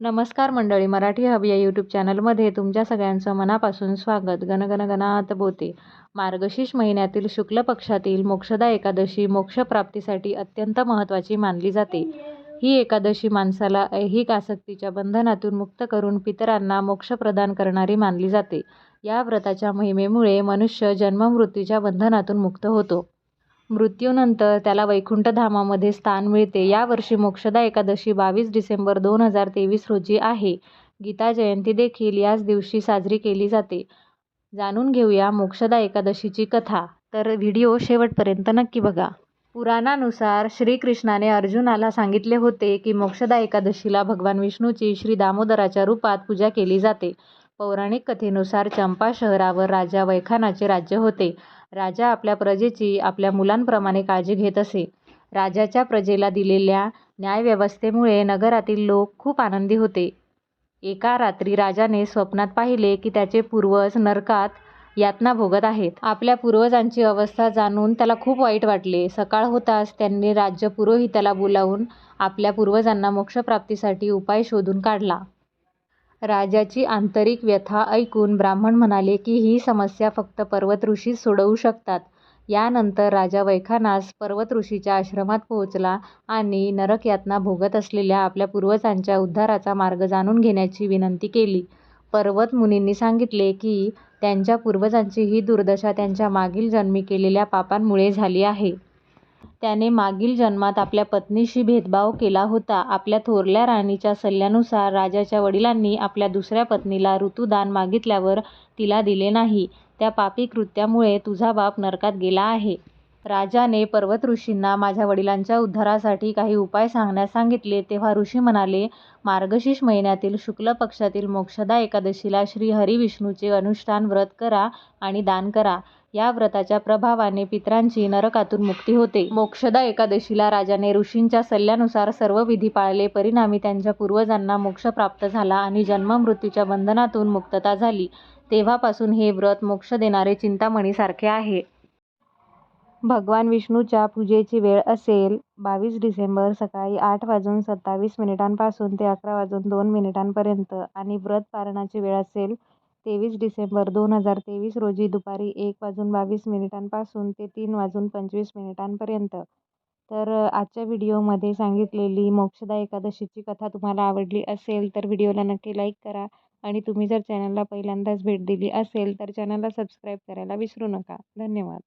नमस्कार मंडळी मराठी हवी या यूट्यूब चॅनलमध्ये तुमच्या सगळ्यांचं मनापासून स्वागत. गणगणगणात बोते. मार्गशीर्ष महिन्यातील शुक्ल पक्षातील मोक्षदा एकादशी मोक्षप्राप्तीसाठी अत्यंत महत्त्वाची मानली जाते. ही एकादशी माणसाला ऐहिक आसक्तीच्या बंधनातून मुक्त करून पितरांना मोक्ष प्रदान करणारी मानली जाते. या व्रताच्या महिमेमुळे मनुष्य जन्ममृत्यूच्या बंधनातून मुक्त होतो. मृत्यूनंतर त्याला वैकुंठधामामध्ये स्थान मिळते. यावर्षी मोक्षदा एकादशी बावीस डिसेंबर दोन हजार तेवीस रोजी आहे. गीता जयंती देखील याच दिवशी साजरी केली जाते. जाणून घेऊया मोक्षदा एकादशीची कथा. तर व्हिडिओ शेवटपर्यंत नक्की बघा. पुराणानुसार श्रीकृष्णाने अर्जुनाला सांगितले होते की मोक्षदा एकादशीला भगवान विष्णूची श्री दामोदराच्या रूपात पूजा केली जाते. पौराणिक कथेनुसार चंपा शहरावर राजा वैखानाचे राज्य होते. राजा आपल्या प्रजेची आपल्या मुलांप्रमाणे काळजी घेत असे. राजाच्या प्रजेला दिलेल्या न्यायव्यवस्थेमुळे नगरातील लोक खूप आनंदी होते. एका रात्री राजाने स्वप्नात पाहिले की त्याचे पूर्वज नरकात यातना भोगत आहेत. आपल्या पूर्वजांची अवस्था जाणून त्याला खूप वाईट वाटले. सकाळ होताच त्यांनी राज्य पुरोहिताला बोलावून आपल्या पूर्वजांना मोक्षप्राप्तीसाठी उपाय शोधून काढला. राजाची आंतरिक व्यथा ऐकून ब्राह्मण म्हणाले की ही समस्या फक्त पर्वत ऋषीच सोडवू शकतात. यानंतर राजा वैखानास पर्वत ऋषीच्या आश्रमात पोहोचला आणि नरकयातना भोगत असलेल्या आपल्या पूर्वजांच्या उद्धाराचा मार्ग जाणून घेण्याची विनंती केली. पर्वत मुनींनी सांगितले की त्यांच्या पूर्वजांची ही दुर्दशा त्यांच्या मागील जन्मी केलेल्या पापांमुळे झाली आहे. त्याने मागील जन्मात आपल्या पत्नीशी भेदभाव केला होता. आपल्या थोरल्या राणीच्या सल्ल्यानुसार राजाच्या वडिलांनी आपल्या दुसऱ्या पत्नीला ऋतुदान मागितल्यावर तिला दिले नाही. त्या पापी कृत्यामुळे तुझा बाप नरकात गेला आहे. राजाने पर्वत ऋषींना माझ्या वडिलांच्या उद्धारासाठी काही उपाय सांगण्यास सांगितले. तेव्हा ऋषी म्हणाले मार्गशीर्ष महिन्यातील शुक्ल पक्षातील मोक्षदा एकादशीला श्री हरिविष्णूचे अनुष्ठान व्रत करा आणि दान करा. या व्रताच्या प्रभावाने पितरांची नरकातून मुक्ती होते. मोक्षदा एकादशीला राजाने ऋषींच्या सल्ल्यानुसार सर्व विधी पाळले. परिणामी त्यांच्या पूर्वजांना मोक्ष प्राप्त झाला आणि जन्म मृत्यूच्या बंधनातून मुक्तता झाली. तेव्हापासून हे व्रत मोक्ष देणारे चिंतामणीसारखे आहे. भगवान विष्णूच्या पूजेची वेळ असेल. बावीस डिसेंबर सकाळी आठ वाजून सत्तावीस मिनिटांपासून ते अकरा वाजून दोन मिनिटांपर्यंत आणि व्रत पारणाची वेळ असेल तेवीस डिसेंबर दोन हजार तेवीस रोजी दुपारी एक वाजून बावीस मिनिटांपासून ते तीन वाजून पंचवीस मिनिटांपर्यंत. तर आजच्या व्हिडिओमध्ये सांगितलेली मोक्षदा एकादशीची कथा तुम्हाला आवडली असेल तर व्हिडिओला नक्की लाईक करा आणि तुम्ही जर चॅनलला पहिल्यांदाच भेट दिली असेल तर चॅनलला सबस्क्राईब करायला विसरू नका. धन्यवाद.